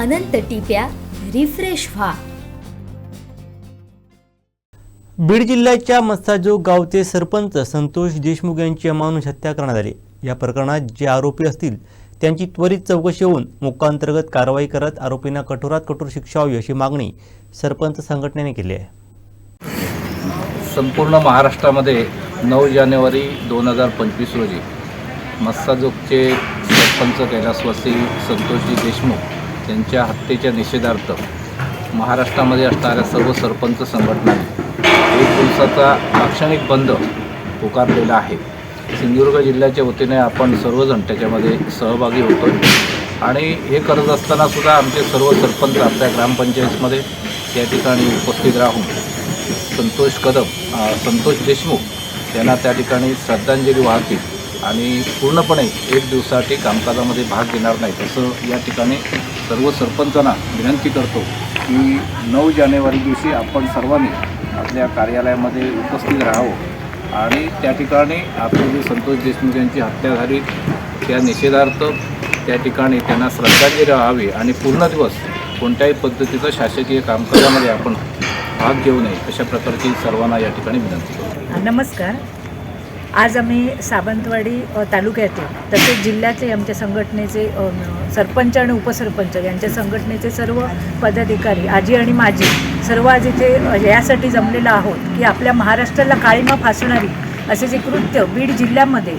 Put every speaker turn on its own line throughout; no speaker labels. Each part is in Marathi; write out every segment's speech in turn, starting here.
अनंत टिप्या रिफ्रेश व्हा.
बीड जिल्ह्याच्या मस्साजोग गावचे सरपंच संतोष देशमुख यांची अमानुष हत्या करण्यात आली. या प्रकरणात जे आरोपी असतील त्यांची त्वरित चौकशी होऊन मुक्कांतर्गत कारवाई करत आरोपींना कठोरात कठोर शिक्षा व्हावी अशी मागणी सरपंच संघटनेने केली आहे.
संपूर्ण महाराष्ट्रामध्ये नऊ जानेवारी दोन हजार पंचवीस रोजी मस्साजोगचे सरपंच कैलासवासी संतोषजी देशमुख त्यांच्या हत्येच्या निषेधार्थ महाराष्ट्रामध्ये असणाऱ्या सर्व सरपंच संघटनांनी एक दिवसाचा लाक्षणिक बंद पुकारलेला आहे. सिंधुदुर्ग जिल्ह्याच्या वतीने आपण सर्वजण त्याच्यामध्ये सहभागी होतो आणि हे करत असताना सुद्धा आमचे सर्व सरपंच आपल्या ग्रामपंचायतमध्ये त्या ठिकाणी उपस्थित राहून संतोष कदम संतोष देशमुख यांना त्या ठिकाणी श्रद्धांजली वाहतील. आणि पूर्णपणे एक दिवसासाठी कामकाजामध्ये भाग घेणार नाहीत असं या ठिकाणी सर्व सरपंचांना विनंती करतो की नऊ जानेवारी दिवशी आपण सर्वांनी आपल्या कार्यालयामध्ये उपस्थित राहावं. आणि त्या ठिकाणी आपले जे संतोष देशमुख यांची हत्या झाली त्या निषेधार्थ त्या ठिकाणी त्यांना श्रद्धांजली राहावी आणि पूर्ण दिवस कोणत्याही पद्धतीचं शासकीय कामकाजामध्ये आपण भाग घेऊ नये अशा प्रकारची सर्वांना या ठिकाणी विनंती करतो.
नमस्कार. आज आम्ही सावंतवाडी अ, तालुक्यातील तसेच जिल्ह्याचे आमच्या संघटनेचे सरपंच आणि उपसरपंच यांच्या संघटनेचे सर्व पदाधिकारी आजी आणि माजी सर्व आज इथे यासाठी जमलेलो आहोत की आपल्या महाराष्ट्राला काळीमा फासणारी असे जे कृत्य बीड जिल्ह्यामध्ये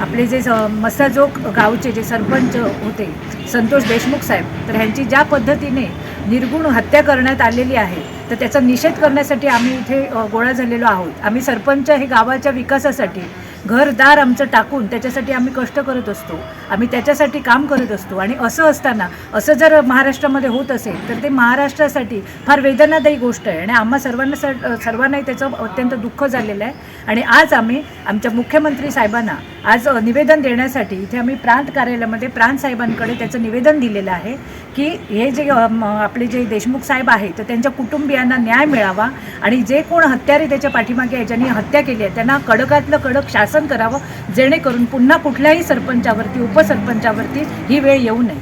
आपले जे स- मसाजोग गावचे जे सरपंच होते संतोष देशमुख साहेब तर ह्यांची ज्या पद्धतीने निर्गुण हत्या करण्यात आलेली आहे तर त्याचा निषेध करण्यासाठी आम्ही इथे गोळा झालेलो आहोत. आम्ही सरपंच हे गावाच्या विकासासाठी घरदार आमचं टाकून त्याच्यासाठी आम्ही कष्ट करत असतो. आम्ही त्याच्यासाठी काम करत असतो. आणि असं असताना असं जर महाराष्ट्रामध्ये होत असेल तर ते महाराष्ट्रासाठी फार वेदनादायी गोष्ट आहे. आणि आम्हा सर्वांना सर्वांनाही त्याचं अत्यंत दुःख झालेलं आहे. आणि आज आम्ही आमच्या मुख्यमंत्री साहेबांना आज निवेदन देण्यासाठी इथे आम्ही प्रांत कार्यालयामध्ये प्रांत साहेबांकडे त्याचं निवेदन दिलेलं आहे. की हे जे आपले जे देशमुख साहेब आहेत तर त्यांच्या कुटुंबियांना न्याय मिळावा आणि जे कोण हत्यारे त्याच्या पाठीमागे आहे ज्यांनी हत्या केली आहे त्यांना कडकातलं कडक शासन करावं जेणेकरून पुन्हा कुठल्याही सरपंचावरती उपसरपंचावरती ही वेळ येऊ नये.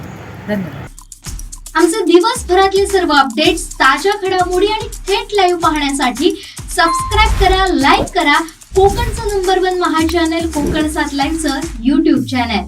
धन्यवाद.
आमचे दिवसभरातले सर्व अपडेट्स ताज्या घडामोडी आणि थेट लाईव्ह पाहण्यासाठी सबस्क्राईब करा लाईक करा. कोकणचं नंबर वन महा चॅनल कोकण सात लाईनचं युट्यूब चॅनल